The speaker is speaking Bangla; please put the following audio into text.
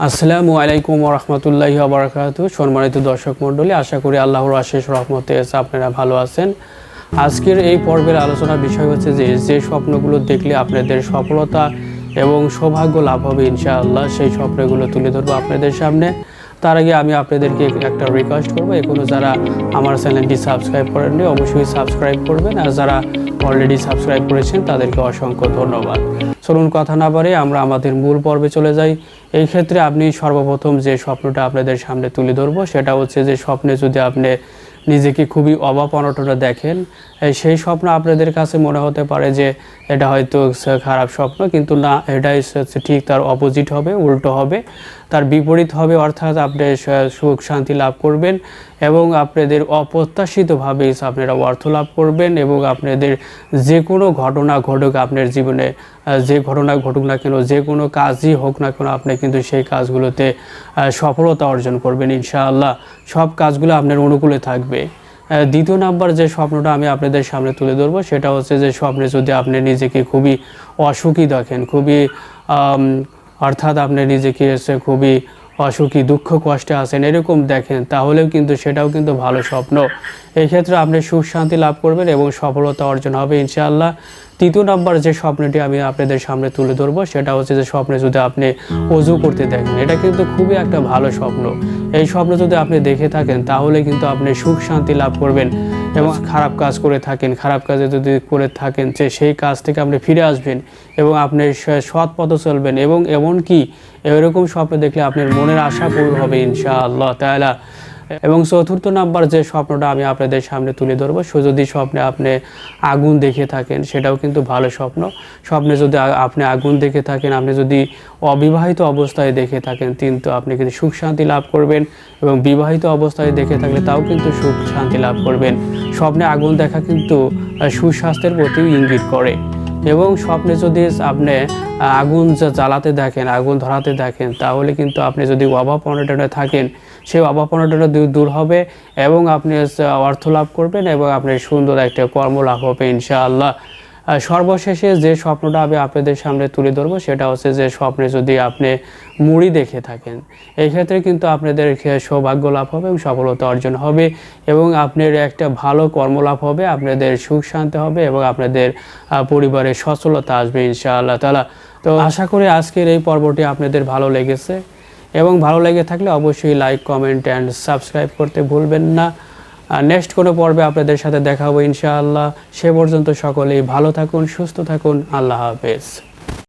আসসালামু আলাইকুম রহমতুল্লাহি আবরাকাত সম্মানিত দর্শক মণ্ডলী, আশা করি আল্লাহর আশেষ রহমতে আপনারা ভালো আছেন। আজকের এই পর্বের আলোচনার বিষয় হচ্ছে যে যে স্বপ্নগুলো দেখলে আপনাদের সফলতা এবং সৌভাগ্য লাভ হবে ইনশাআল্লাহ, সেই স্বপ্নগুলো তুলে ধরবো আপনাদের সামনে। তার আগে আমি আপনাদেরকে একটা রিকোয়েস্ট করব। এখনও যারা আমার চ্যানেলটি সাবস্ক্রাইব করেননি, অবশ্যই সাবস্ক্রাইব করবেন। আর যারা অলরেডি সাবস্ক্রাইব করেছেন, তাদেরকে অসংখ্য ধন্যবাদ। চলুন কথা না বাড়ে আমরা আমাদের মূল পর্বে চলে যাই। এই ক্ষেত্রে আপনি সর্বপ্রথম যে স্বপ্নটা আপনাদের সামনে তুলে ধরবো, সেটা হচ্ছে যে স্বপ্নে যদি আপনি নিজেকে খুবই অভাব অনটনে দেখেন সেই স্বপ্ন আপনাদের কাছে মনে হতে পারে যে এটা হয়তো খারাপ স্বপ্ন, কিন্তু না, এটাই হচ্ছে ঠিক তার অপোজিট হবে, উল্টো হবে। তার বিপরীত হবে, অর্থাৎ আপনি সুখ শান্তি লাভ করবেন এবং আপনাদের অপ্রত্যাশিতভাবে আপনারা অর্থ লাভ করবেন এবং আপনাদের যে কোনো ঘটনা ঘটুক আপনার জীবনে যে ঘটনা ঘটুক না কেন, যে কোনো কাজই হোক না কেন, আপনি কিন্তু সেই কাজগুলোতে সফলতা অর্জন করবেন ইনশাআল্লাহ। সব কাজগুলো আপনার অনুকূলে থাকবে। দ্বিতীয় নাম্বার যে স্বপ্নটা আমি আপনাদের সামনে তুলে ধরবো, সেটা হচ্ছে যে স্বপ্নে যদি আপনি নিজেকে খুবই অসুখী দেখেন, খুবই অর্থাৎ আপনি নিজেকে এসে খুবই অসুখী, দুঃখ কষ্টে আছেন, এরকম দেখেন, তাহলেও কিন্তু সেটাও কিন্তু ভালো স্বপ্ন। এক্ষেত্রে আপনি সুখ শান্তি লাভ করবেন এবং সফলতা অর্জন হবে ইনশাআল্লাহ। তৃতীয় নম্বর যে স্বপ্নটি আমি আপনাদের সামনে তুলে ধরবো, সেটা হচ্ছে যে স্বপ্নে যদি আপনি অজু করতে দেখেন, এটা কিন্তু খুবই একটা ভালো স্বপ্ন। এই স্বপ্ন যদি আপনি দেখে থাকেন, তাহলে কিন্তু আপনি সুখ শান্তি লাভ করবেন এবং খারাপ কাজ করে থাকেন, খারাপ কাজে যদি করে থাকেন, যে সেই কাজ থেকে আপনি ফিরে আসবেন এবং আপনি সৎ পথে চলবেন এবং এমনকি এরকম স্বপ্ন দেখলে আপনার মনের আশা পূরণ হবে ইনশাআল্লাহ তাআলা। এবং চতুর্থ নাম্বার যে স্বপ্নটা আমি আপনাদের সামনে তুলে ধরবো সে যদি স্বপ্নে আপনি আগুন দেখে থাকেন, সেটাও কিন্তু ভালো স্বপ্ন। স্বপ্নে যদি আপনি আগুন দেখে থাকেন, আপনি যদি অবিবাহিত অবস্থায় দেখে থাকেন, কিন্তু আপনি কিন্তু সুখ শান্তি লাভ করবেন এবং বিবাহিত অবস্থায় দেখে থাকলে তাও কিন্তু সুখ শান্তি লাভ করবেন। স্বপ্নে আগুন দেখা কিন্তু সুস্বাস্থ্যের প্রতিও ইঙ্গিত করে। এবং স্বপ্নে যদি আপনি, আগুন জ্বালাতে দেখেন, আগুন ধরাতে দেখেন, তাহলে কিন্তু আপনি যদি অভাব অনটনে থাকেন সেই অভাবনাটা দূর হবে এবং আপনি অর্থ লাভ করবেন এবং আপনি সুন্দর একটা কর্ম লাভ হবে, ইনশাআল্লাহ। সর্বশেষে যে স্বপ্নটা আমি আপনাদের সামনে তুলে ধরবো, সেটা হচ্ছে যে স্বপ্নে যদি আপনি মুড়ি দেখে থাকেন এই ক্ষেত্রে কিন্তু আপনাদের সৌভাগ্য লাভ হবে এবং সফলতা অর্জন হবে এবং আপনার একটা ভালো কর্মলাভ হবে, আপনাদের সুখ শান্তি হবে এবং আপনাদের পরিবারের সচ্ছলতা আসবে, ইনশাআল্লাহ তালা তো আশা করি আজকের এই পর্বটি আপনাদের ভালো লেগেছে। এবং ভালো লেগে থাকলে অবশ্যই লাইক কমেন্ট অ্যান্ড সাবস্ক্রাইব করতে ভুলবেন না। নেক্সট কোনো পর্বে আপনাদের সাথে দেখা হবে ইনশাআল্লাহ। সে পর্যন্ত সকলেই ভালো থাকুন, সুস্থ থাকুন। আল্লাহ হাফেজ।